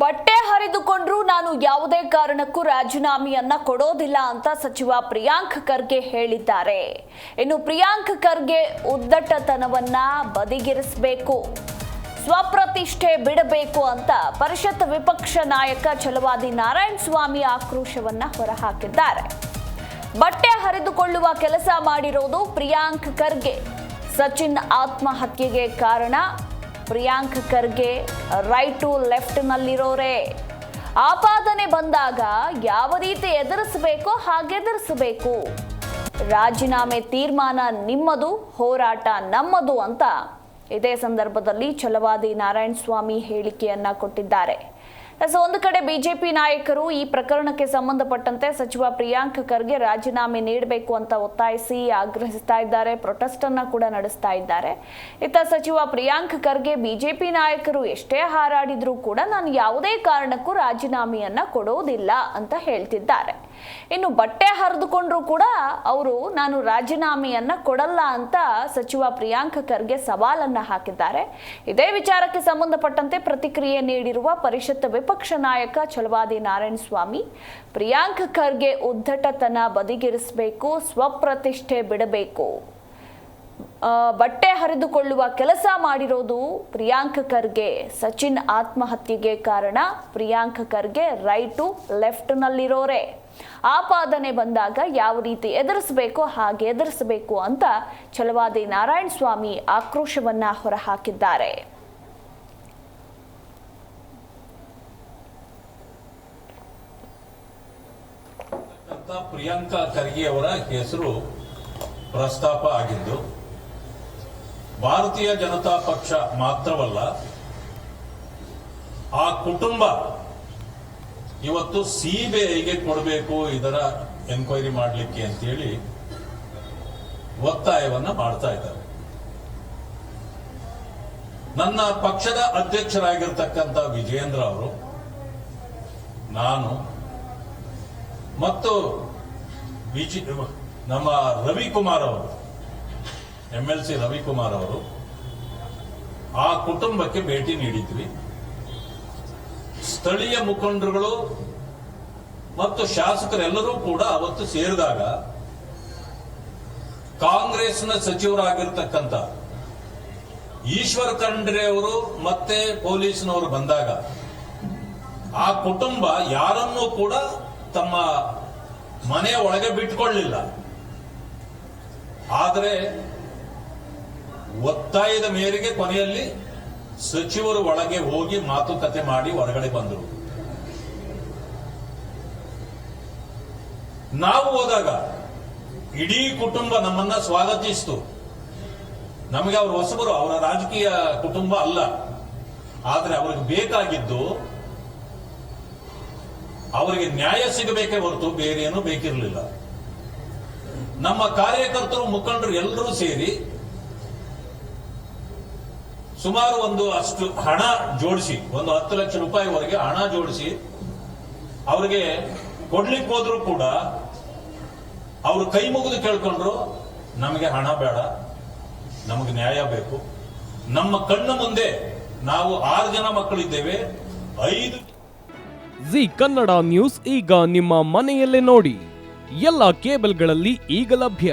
ಬಟ್ಟೆ ಹರಿದುಕೊಂಡ್ರೂ ನಾನು ಯಾವುದೇ ಕಾರಣಕ್ಕೂ ರಾಜೀನಾಮೆಯನ್ನ ಕೊಡೋದಿಲ್ಲ ಅಂತ ಸಚಿವ ಪ್ರಿಯಾಂಕ್ ಖರ್ಗೆ ಹೇಳಿದ್ದಾರೆ. ಇನ್ನು ಪ್ರಿಯಾಂಕ್ ಖರ್ಗೆ ಉದ್ದಟತನವನ್ನ ಬದಿಗಿರಿಸಬೇಕು, ಸ್ವಪ್ರತಿಷ್ಠೆ ಬಿಡಬೇಕು ಅಂತ ಪರಿಷತ್ ವಿಪಕ್ಷ ನಾಯಕ ಛಲವಾದಿ ನಾರಾಯಣ ಸ್ವಾಮಿ ಆಕ್ರೋಶವನ್ನ ಹೊರಹಾಕಿದ್ದಾರೆ. ಬಟ್ಟೆ ಹರಿದುಕೊಳ್ಳುವ ಕೆಲಸ ಮಾಡಿರೋದು ಪ್ರಿಯಾಂಕ್ ಖರ್ಗೆ. ಸಚಿನ್ ಆತ್ಮಹತ್ಯೆಗೆ ಕಾರಣ ಪ್ರಿಯಾಂಕ್ ಖರ್ಗೆ ರೈಟು ಲೆಫ್ಟ್ನಲ್ಲಿರೋರೆ ಆಪಾದನೆ ಬಂದಾಗ ಯಾವ ರೀತಿ ಎದುರಿಸಬೇಕೋ ಹಾಗೆ ಎದುರಿಸಬೇಕು. ರಾಜೀನಾಮೆ ತೀರ್ಮಾನ ನಿಮ್ಮದು, ಹೋರಾಟ ನಮ್ಮದು ಅಂತ ಇದೇ ಸಂದರ್ಭದಲ್ಲಿ ಛಲವಾದಿ ನಾರಾಯಣ ಸ್ವಾಮಿ ಹೇಳಿಕೆಯನ್ನ ಕೊಟ್ಟಿದ್ದಾರೆ. ಸೊ ಒಂದು ಕಡೆ ಬಿಜೆಪಿ ನಾಯಕರು ಈ ಪ್ರಕರಣಕ್ಕೆ ಸಂಬಂಧಪಟ್ಟಂತೆ ಸಚಿವ ಪ್ರಿಯಾಂಕ್ ಖರ್ಗೆ ರಾಜೀನಾಮೆ ನೀಡಬೇಕು ಅಂತ ಒತ್ತಾಯಿಸಿ ಆಗ್ರಹಿಸ್ತಾ ಇದ್ದಾರೆ. ಪ್ರೊಟೆಸ್ಟ್ ಅನ್ನ ಕೂಡ ನಡೆಸ್ತಾ ಇದ್ದಾರೆ. ಇತ್ತ ಸಚಿವ ಪ್ರಿಯಾಂಕ್ ಖರ್ಗೆ ಬಿಜೆಪಿ ನಾಯಕರು ಎಷ್ಟೇ ಹಾರಾಡಿದ್ರೂ ಕೂಡ ನಾನು ಯಾವುದೇ ಕಾರಣಕ್ಕೂ ರಾಜೀನಾಮೆಯನ್ನ ಕೊಡುವುದಿಲ್ಲ ಅಂತ ಹೇಳ್ತಿದ್ದಾರೆ. ಇನ್ನು ಬಟ್ಟೆ ಹರಿದುಕೊಂಡ್ರು ಕೂಡ ಅವರು ನಾನು ರಾಜೀನಾಮೆಯನ್ನ ಕೊಡಲ್ಲ ಅಂತ ಸಚಿವ ಪ್ರಿಯಾಂಕ ಖರ್ಗೆ ಸವಾಲನ್ನ ಹಾಕಿದ್ದಾರೆ. ಇದೇ ವಿಚಾರಕ್ಕೆ ಸಂಬಂಧಪಟ್ಟಂತೆ ಪ್ರತಿಕ್ರಿಯೆ ನೀಡಿರುವ ಪರಿಷತ್ ವಿಪಕ್ಷ ನಾಯಕ ಛಲವಾದಿ ನಾರಾಯಣ ಸ್ವಾಮಿ, ಪ್ರಿಯಾಂಕ ಖರ್ಗೆ ಉದ್ದಟತನ ಬದಿಗಿರಿಸಬೇಕು, ಸ್ವಪ್ರತಿಷ್ಠೆ ಬಿಡಬೇಕು. ಬಟ್ಟೆ ಹರಿದುಕೊಳ್ಳುವ ಕೆಲಸ ಮಾಡಿರೋದು ಪ್ರಿಯಾಂಕ್ ಖರ್ಗೆ. ಸಚಿನ್ ಆತ್ಮಹತ್ಯೆಗೆ ಕಾರಣ ಪ್ರಿಯಾಂಕ ಖರ್ಗೆ ರೈಟು ಲೆಫ್ಟ್ನಲ್ಲಿರೋರೆ. ಆಪಾದನೆ ಬಂದಾಗ ಯಾವ ರೀತಿ ಎದುರಿಸಬೇಕು ಹಾಗೆ ಎದುರಿಸಬೇಕು ಅಂತ ಛಲವಾದಿ ನಾರಾಯಣ ಸ್ವಾಮಿ ಆಕ್ರೋಶವನ್ನ ಹೊರಹಾಕಿದ್ದಾರೆ. ಪ್ರಿಯಾಂಕಾ ಖರ್ಗೆ ಅವರ ಹೆಸರು ಪ್ರಸ್ತಾಪ ಆಗಿದ್ದು ಭಾರತೀಯ ಜನತಾ ಪಕ್ಷ ಮಾತ್ರವಲ್ಲ, ಆ ಕುಟುಂಬ ಇವತ್ತು ಸಿಬಿಐಗೆ ಕೊಡಬೇಕು ಇದರ ಎನ್ಕ್ವೈರಿ ಮಾಡಲಿಕ್ಕೆ ಅಂತೇಳಿ ಒತ್ತಾಯವನ್ನ ಮಾಡ್ತಾ ಇದ್ದಾರೆ. ನನ್ನ ಪಕ್ಷದ ಅಧ್ಯಕ್ಷರಾಗಿರ್ತಕ್ಕಂಥ ವಿಜೇಂದ್ರ ಅವರು, ನಾನು ಮತ್ತು ನಮ್ಮ ರವಿಕುಮಾರ್ ಅವರು ಎಂ ಎಲ್ ಸಿ ರವಿಕುಮಾರ್ ಅವರು ಆ ಕುಟುಂಬಕ್ಕೆ ಭೇಟಿ ನೀಡಿದ್ವಿ. ಸ್ಥಳೀಯ ಮುಖಂಡರುಗಳು ಮತ್ತು ಶಾಸಕರೆಲ್ಲರೂ ಕೂಡ ಅವತ್ತು ಸೇರಿದಾಗ ಕಾಂಗ್ರೆಸ್ನ ಸಚಿವರಾಗಿರ್ತಕ್ಕಂಥ ಈಶ್ವರ್ ಖಂಡ್ರೆ ಅವರು ಮತ್ತೆ ಪೊಲೀಸ್ನವರು ಬಂದಾಗ ಆ ಕುಟುಂಬ ಯಾರನ್ನೂ ಕೂಡ ತಮ್ಮ ಮನೆಯ ಒಳಗೆ ಬಿಟ್ಕೊಳ್ಳಿಲ್ಲ. ಆದರೆ ಒತ್ತಾಯದ ಮೇರೆಗೆ ಕೊನೆಯಲ್ಲಿ ಸಚಿವರು ಒಳಗೆ ಹೋಗಿ ಮಾತುಕತೆ ಮಾಡಿ ಹೊರಗಡೆ ಬಂದರು. ನಾವು ಹೋದಾಗ ಇಡೀ ಕುಟುಂಬ ನಮ್ಮನ್ನ ಸ್ವಾಗತಿಸಿತು. ನಮಗೆ ಅವರು ಹೊಸಬರು, ಅವರ ರಾಜಕೀಯ ಕುಟುಂಬ ಅಲ್ಲ. ಆದ್ರೆ ಅವ್ರಿಗೆ ಬೇಕಾಗಿದ್ದು ಅವರಿಗೆ ನ್ಯಾಯ ಸಿಗಬೇಕೇ ಹೊರತು ಬೇರೆ ಬೇಕಿರಲಿಲ್ಲ. ನಮ್ಮ ಕಾರ್ಯಕರ್ತರು, ಮುಖಂಡರು ಎಲ್ಲರೂ ಸೇರಿ ಸುಮಾರು ಒಂದು ಅಷ್ಟು ಹಣ ಜೋಡಿಸಿ, ಒಂದು ಹತ್ತು ಲಕ್ಷ ರೂಪಾಯಿವರೆಗೆ ಹಣ ಜೋಡಿಸಿ, ಅವರಿಗೆ ಕೊಡ್ಲಿಕ್ಕೆ ಹೋದ್ರು ಕೂಡ ಅವರು ಕೈ ಮುಗಿದು ಕೇಳ್ಕೊಂಡ್ರು, ನಮಗೆ ಹಣ ಬೇಡ, ನಮಗೆ ನ್ಯಾಯ ಬೇಕು. ನಮ್ಮ ಕಣ್ಣ ಮುಂದೆ ನಾವು ಆರು ಜನ ಮಕ್ಕಳಿದ್ದೇವೆ, ಐದು ಜಿ ಕನ್ನಡ ನ್ಯೂಸ್ ಈಗ ನಿಮ್ಮ ಮನೆಯಲ್ಲೇ ನೋಡಿ. ಎಲ್ಲ ಕೇಬಲ್ಗಳಲ್ಲಿ ಈಗ ಲಭ್ಯ.